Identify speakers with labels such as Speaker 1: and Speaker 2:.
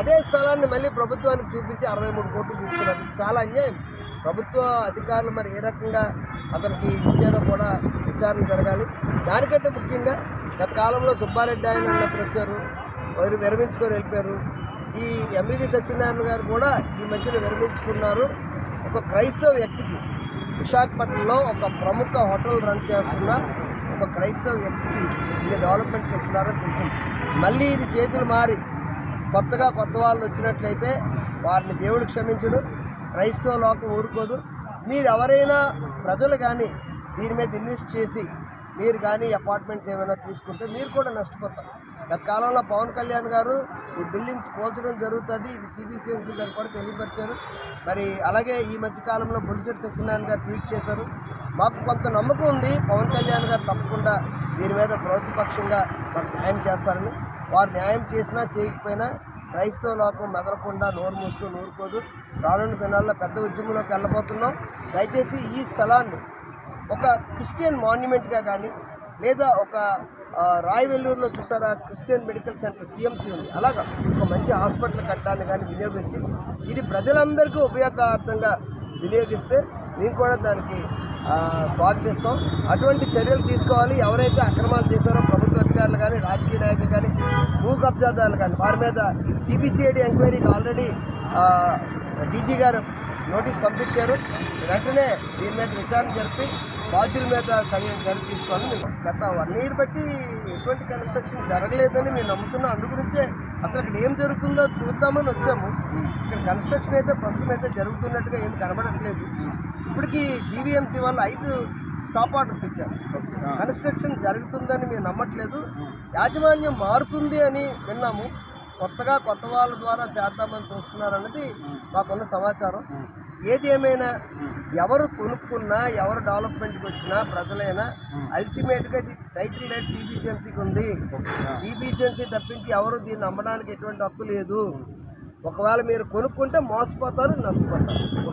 Speaker 1: అదే స్థలాన్ని మళ్ళీ ప్రభుత్వానికి చూపించి అరవై మూడు కోట్లు తీసుకున్నారు. చాలా అన్యాయం. ప్రభుత్వ అధికారులు మరి ఏ రకంగా అతనికి ఇచ్చారో కూడా విచారణ జరగాలి. దానికంటే ముఖ్యంగా గత కాలంలో సుబ్బారెడ్డి ఆయన అన్నప్పుడు వచ్చారు వారు విరమించుకొని వెళ్ళిపోయారు. ఈ ఎంఈవి సత్యనారాయణ గారు కూడా ఈ మధ్యన విరమించుకున్నారు. ఒక క్రైస్తవ వ్యక్తికి విశాఖపట్నంలో ఒక ప్రముఖ హోటల్ రన్ చేస్తున్న ఒక క్రైస్తవ వ్యక్తికి ఇది డెవలప్మెంట్ ఇస్తున్నారని తెలిసింది మళ్ళీ ఇది చేతులు మారి కొత్తగా కొత్త వాళ్ళు వచ్చినట్లయితే వారిని దేవుడు క్షమించడు క్రైస్తవ లోకం ఊరుకోదు. మీరు ఎవరైనా ప్రజలు కానీ దీని మీద ఇన్వెస్ట్ చేసి మీరు కానీ అపార్ట్మెంట్స్ ఏమైనా తీసుకుంటే మీరు కూడా నష్టపోతారు. గత కాలంలో పవన్ కళ్యాణ్ గారు ఈ బిల్డింగ్స్ కోల్చడం జరుగుతుంది. ఇది సిబిసిఎన్సీ గారు కూడా తెలియపరిచారు. మరి అలాగే ఈ మధ్య కాలంలో బొలిసెట్ సత్యనారాయణ గారు ట్వీట్ చేశారు. మాకు కొంత నమ్మకం ఉంది. పవన్ కళ్యాణ్ గారు తప్పకుండా దీని మీద ప్రభుత్వపక్షంగా మాకు న్యాయం చేస్తారని. వారు న్యాయం చేసినా చేయకపోయినా క్రైస్తవ లోకం మెదలకుండా నోరు మూసుకొని ఊరుకోదు రానున్న దినాల్లో పెద్ద ఉద్యమంలోకి వెళ్ళబోతున్నాం. దయచేసి ఈ స్థలాన్ని ఒక క్రిస్టియన్ మాన్యుమెంట్గా కానీ లేదా ఒక రాయవెల్లూరులో చూసారా క్రిస్టియన్ మెడికల్ సెంటర్ సిఎంసి ఉంది. అలాగా ఒక మంచి హాస్పిటల్ కట్టాలని కానీ వినియోగించి ఇది ప్రజలందరికీ ఉపయోగార్థంగా వినియోగిస్తే మేము కూడా దానికి స్వాగతిస్తాం. అటువంటి చర్యలు తీసుకోవాలి. ఎవరైతే అక్రమాలు చేశారో ప్రభుత్వ అధికారులు కానీ రాజకీయ నాయకులు కానీ భూ కబ్జాదారులు కానీ వారి మీద సిబిసిఐడి ఎంక్వైరీకి ఆల్రెడీ డీజీ గారు నోటీస్ పంపించారు. వెంటనే దీని మీద విచారణ జరిపి బాధ్యుల మీద సరైన చర్య తీసుకోవాలని మేము గత వన్ ఇయర్ బట్టి ఎటువంటి కన్స్ట్రక్షన్ జరగలేదని మేము నమ్ముతున్నాం. అందు గురించే అసలు ఇక్కడ ఏం జరుగుతుందో చూద్దామని వచ్చాము. ఇక్కడ కన్స్ట్రక్షన్ అయితే ప్రస్తుతం అయితే జరుగుతున్నట్టుగా ఏం కనబడట్లేదు. ఇప్పటికీ జీవీఎంసీ వాళ్ళు ఐదు స్టాప్ ఆర్డర్స్ ఇచ్చారు. కన్స్ట్రక్షన్ జరుగుతుందని మేము నమ్మట్లేదు. యాజమాన్యం మారుతుంది అని విన్నాము. కొత్తగా కొత్త వాళ్ళ ద్వారా చేద్దామని చూస్తున్నారు అన్నది మాకున్న సమాచారం. ఏది ఏమైనా ఎవరు కొనుక్కున్నా ఎవరు డెవలప్మెంట్కి వచ్చినా ప్రజలైనా అల్టిమేట్గా ఇది టైటిల్ రైట్ సిబిసిఎన్సీకి ఉంది. సిబిసిఎన్సీ తప్పించి ఎవరు దీన్ని అమ్మడానికి ఎటువంటి హక్కు లేదు. ఒకవేళ మీరు కొనుక్కుంటే మోసపోతారు నష్టపోతారు.